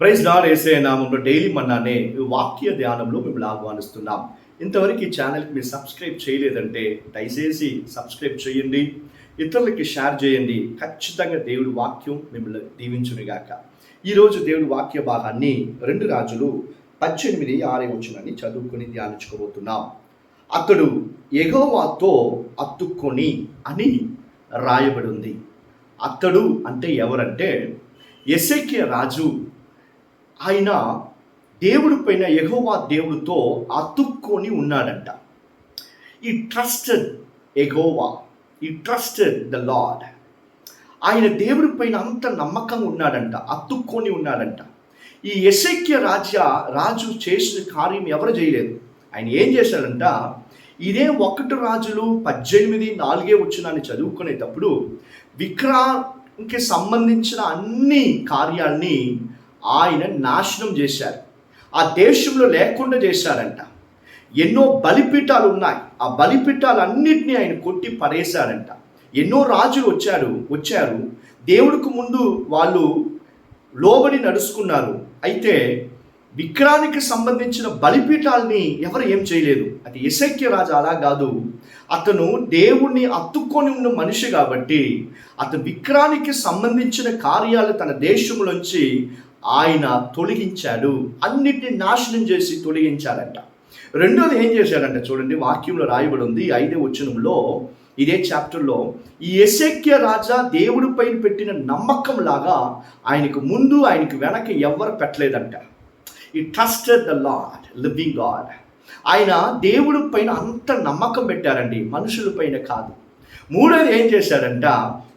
Praise lord వేసే నామంలో daily మన్నానే వాక్య ధ్యానంలో మిమ్మల్ని ఆహ్వానిస్తున్నాం ఇంతవరకు ఈ ఛానల్కి మీరు సబ్స్క్రైబ్ చేయలేదంటే దయచేసి సబ్స్క్రైబ్ చేయండి. ఇతరులకి షేర్ చేయండి. ఖచ్చితంగా దేవుడి వాక్యం మిమ్మల్ని దీవించునిగాక ఈరోజు దేవుడి వాక్య భాగాన్ని రెండు రాజులు పద్దెనిమిది ఆరే వచ్చినని చదువుకొని ధ్యానించుకోబోతున్నాం. అతడు ఎగోవాతో అత్తుకొని అని రాయబడి ఉంది అతడు అంటే ఎవరంటే ఎసైకియ రాజు ఆయన దేవుడి పైన యెహోవా దేవుడితో అతుక్కొని ఉన్నాడంట. ఈ ట్రస్టెడ్ ఎగోవా ఈ ట్రస్టెడ్ ద లార్డ్ ఆయన దేవుడి పైన అంత నమ్మకంగా ఉన్నాడంట అతుక్కొని ఉన్నాడంట. ఈ ఎసైక్య రాజ్య రాజు చేసిన కార్యం ఎవరు చేయలేదు. ఆయన ఏం చేశాడంట ఇదే ఒకటి రాజులు పద్దెనిమిది నాలుగే వచ్చినాన్ని చదువుకునేటప్పుడు విక్రాంకి సంబంధించిన అన్ని కార్యాల్ని ఆయన నాశనం చేశారు. ఆ దేశంలో లేకుండా చేశారంట. ఎన్నో బలిపీఠాలు ఉన్నాయి. ఆ బలిపీఠాలన్నింటినీ ఆయన కొట్టి పడేశారంట. ఎన్నో రాజులు వచ్చారు వచ్చారు. దేవుడికి ముందు వాళ్ళు లోబడి నడుచుకున్నారు. అయితే విక్రానికి సంబంధించిన బలిపీఠాలని ఎవరు ఏం చేయలేదు. అది ఎసైక్య రాజు అలా కాదు. అతను దేవుణ్ణి అత్తుకొని ఉన్న మనిషి కాబట్టి అతను విక్రానికి సంబంధించిన కార్యాలు తన దేశంలోంచి ఆయన తొలగించాడు. అన్నిటిని నాశనం చేసి తొలగించాడంట. రెండోది ఏం చేశాడంటే చూడండి వాక్యంలో రాయబడి ఉంది ఐదో వచనంలో ఇదే చాప్టర్లో ఈ ఎసెక్య రాజా దేవుడి పైన పెట్టిన నమ్మకం లాగా ఆయనకు ముందు ఆయనకు వెనక ఎవరు పెట్టలేదంట. He trusted the lord living God ఆయన దేవుడి పైన అంత నమ్మకం పెట్టారండి మనుషుల పైన కాదు. మూడోది ఏం చేశాడంట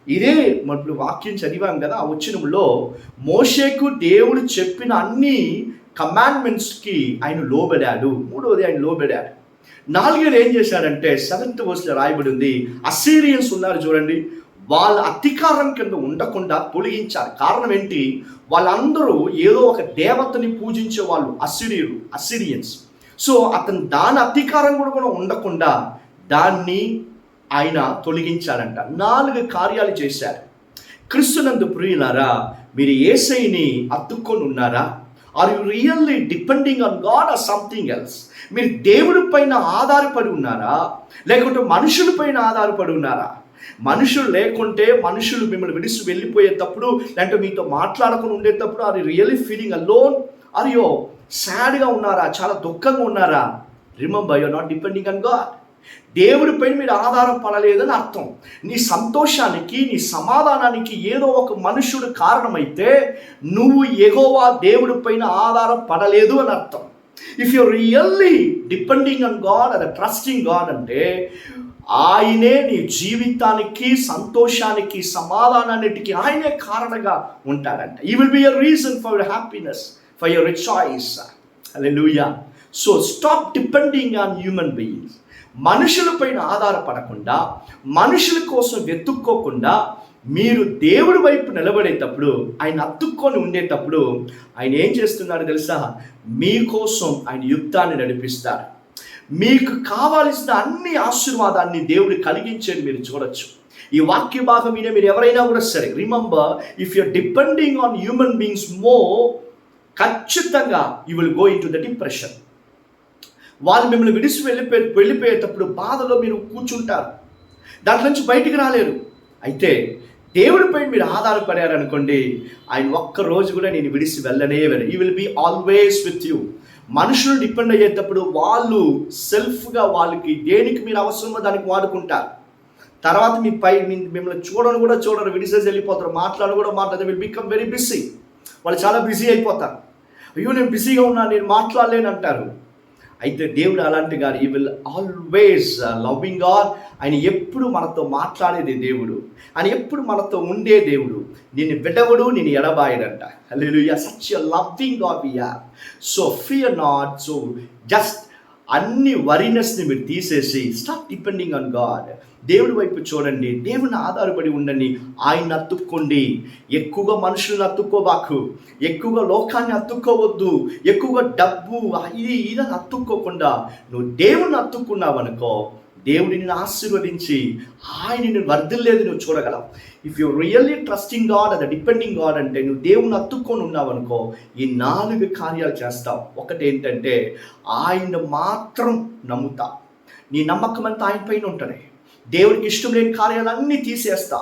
ఇదే ఇప్పుడు వాక్యం చదివాం కదా ఆ వచ్చినంలో మోషేకు దేవుడు చెప్పిన అన్ని కమాండ్మెంట్స్కి ఆయన లోబడాడు. మూడోది ఆయన లోబడాడు. నాలుగోది ఏం చేశాడంటే సెవెంత్ వర్స్లో రాయబడి ఉంది అసీరియన్స్ ఉన్నారు చూడండి వాళ్ళ అధికారం కింద ఉండకుండా తొలగించారు. కారణం ఏంటి? వాళ్ళందరూ ఏదో ఒక దేవతని పూజించే వాళ్ళు అసిరియలు అసిరియన్స్. సో అతను దాని అధికారం కూడా కూడా ఉండకుండా దాన్ని ఆయన తొలగించాడంట. నాలుగు కార్యాలు చేశారు. క్రిస్తునందు ప్రియులారా మీరు ఏసైని అత్తుకొని ఉన్నారా? Are you really depending on God or something else మీరు దేవుడి పైన ఆధారపడి ఉన్నారా? లేకుంటే మనుషుల పైన ఆధారపడి ఉన్నారా? మనుషులు లేకుంటే మనుషులు మిమ్మల్ని విడిచి వెళ్ళిపోయేటప్పుడు లేదంటే మీతో మాట్లాడకుండా ఉండేటప్పుడు are really feeling alone are you సాడ్గా ఉన్నారా? చాలా దుఃఖంగా ఉన్నారా? Remember you not depending on God దేవుడి పైన మీరు ఆధారపడలేదని అర్థం. నీ సంతోషానికి నీ సమాధానానికి ఏదో ఒక మనుషుడు కారణమైతే నువ్వు ఎగోవా దేవుడి పైన ఆధారం పడలేదు అని అర్థం. If you really depending on God అద ట్రస్టింగ్ గాడ్ అంటే ఆయనే నీ జీవితానికి సంతోషానికి సమాధానాన్నిటికీ ఆయనే కారణంగా ఉంటాడంట. He will be your reason for your happiness for your choice hallelujah so stop depending on human beings మనుషులపైన ఆధారపడకుండా మనుషుల కోసం వెతుక్కోకుండా మీరు దేవుడి వైపు నిలబడేటప్పుడు ఆయన అత్తుక్కొని ఉండేటప్పుడు ఆయన ఏం చేస్తున్నాడు తెలుసా? మీకోసం ఆయన యుద్ధాన్ని నడిపిస్తారు మీకు కావాల్సిన అన్ని ఆశీర్వాదాన్ని దేవుడు కలిగించేది మీరు చూడొచ్చు. ఈ వాక్య భాగం మీద మీరు ఎవరైనా కూడా సరే remember if you're depending on human beings మో ఖచ్చితంగా you will go into the depression వాళ్ళు మిమ్మల్ని విడిచి వెళ్ళిపోయే వెళ్ళిపోయేటప్పుడు బాధలో మీరు కూర్చుంటారు. దాంట్లో నుంచి బయటికి రాలేరు. అయితే దేవుడిపై మీరు ఆధారపడారనుకోండి ఆయన ఒక్క రోజు కూడా నేను విడిచి వెళ్ళనే వెళ్ళను he will be always with you మనుషులు డిపెండ్ అయ్యేటప్పుడు వాళ్ళు సెల్ఫ్గా వాళ్ళకి దేనికి మీరు అవసరమో దానికి వాడుకుంటారు. తర్వాత మీ పై మీ- మిమ్మల్ని చూడను కూడా చూడరు విడిసేసి వెళ్ళిపోతారు. మాట్లాడు కూడా మాట్లాడదు విల్ బికమ్ వెరీ బిజీ వాళ్ళు చాలా బిజీ అయిపోతారు. అయ్యో నేను బిజీగా ఉన్నా నేను మాట్లాడలేను అంటారు. అయితే దేవుడు అలాంటి గారు ఈ విల్ ఆల్వేస్ లవింగ్ గాడ్ ఆయన ఎప్పుడు మనతో మాట్లాడేది దేవుడు. ఆయన ఎప్పుడు మనతో ఉండే దేవుడు. నిన్ను విడవడు నేను ఎడబాయడంట. లేదు such loving God we so fear not so just అన్ని వరినెస్ని మీరు తీసేసి స్టాప్ డిపెండింగ్ ఆన్ గాడ్ దేవుడి వైపు చూడండి. దేవుని ఆధారపడి ఉండండి. ఆయన అత్తుక్కోండి ఎక్కువగా మనుషులను అత్తుక్కోబాకు ఎక్కువగా లోకాన్ని అత్తుక్కోవద్దు ఎక్కువగా డబ్బు ఇది ఇది అత్తుక్కోకుండా నువ్వు దేవుని అత్తుక్కున్నావు అనుకో దేవుడిని ఆశీర్వదించి ఆయన వర్ధిల్లేదు నువ్వు చూడగలవు. If you really trusting God అది డిపెండింగ్ గాడ్ అంటే నువ్వు దేవుని అత్తుక్కొని ఉన్నావు అనుకో ఈ నాలుగు కార్యాలు చేస్తావు. ఒకటి ఏంటంటే ఆయన మాత్రం నమ్ముతా. నీ నమ్మకం అంతా ఆయన పైన ఉంటుంది. దేవుడికి ఇష్టం లేని కార్యాలన్నీ తీసేస్తా.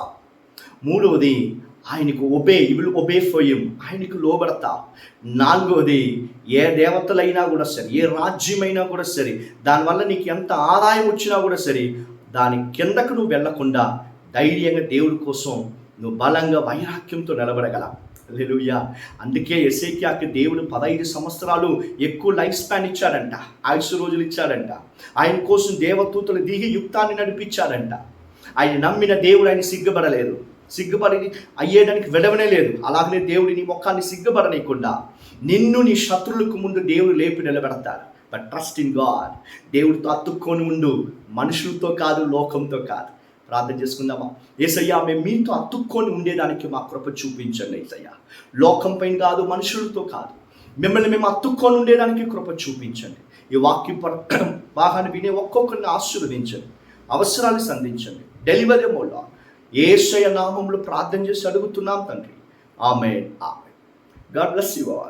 మూడవది ఆయనకు ఒబే ఇవిల్ ఒబే ఫోయం ఆయనకు లోబడతా. నాలుగవది ఏ దేవతలైనా కూడా సరే ఏ రాజ్యమైనా కూడా సరే దానివల్ల నీకు ఎంత ఆదాయం వచ్చినా కూడా సరే దాని కిందకు నువ్వు వెళ్ళకుండా ధైర్యంగా దేవుడి కోసం నువ్వు బలంగా వైరాక్యంతో నిలబడగల లెలుయ్యా అందుకే ఎసేకియాకి దేవుడు పదహైదు సంవత్సరాలు ఎక్కువ లైఫ్ స్పాన్ ఇచ్చాడంట ఆయుష్ రోజులు ఇచ్చాడంట. ఆయన కోసం దేవదూతలు దిగి యుక్తాన్ని నడిపించాడంట. ఆయన నమ్మిన దేవుడు ఆయన సిగ్గుపడలేదు. సిగ్గుపడి అయ్యేదానికి విడవనే లేదు. అలాగనే దేవుడి నీ ముఖాన్ని సిగ్గుపడనీయకుండా నిన్ను నీ శత్రువులకు ముందు దేవుడు లేపి నిలబెడతాడు. బట్ ట్రస్ట్ ఇన్ గాడ్ దేవుడితో అతుక్కొని ఉండు. మనుషులతో కాదు లోకంతో కాదు. ప్రార్థన చేసుకుందామా? ఏసయ్యా మేము మీతో అతుక్కొని ఉండేదానికి మా కృప చూపించండి ఏసయ్యా. లోకం పైన కాదు మనుషులతో కాదు. మిమ్మల్ని మేము అతుక్కొని ఉండేదానికి కృప చూపించండి. ఈ వాక్యం పర- భాగాన్ని వినే ఒక్కొక్కరిని ఆశీర్వదించండి. అవసరాలు సంధించండి. డెలివరీ మూల ఏసయ నామంలో ప్రార్థన చేసి అడుగుతున్నాం తండ్రి. ఆమె ఆమె గాడ్ బ్లెస్ యు ఆల్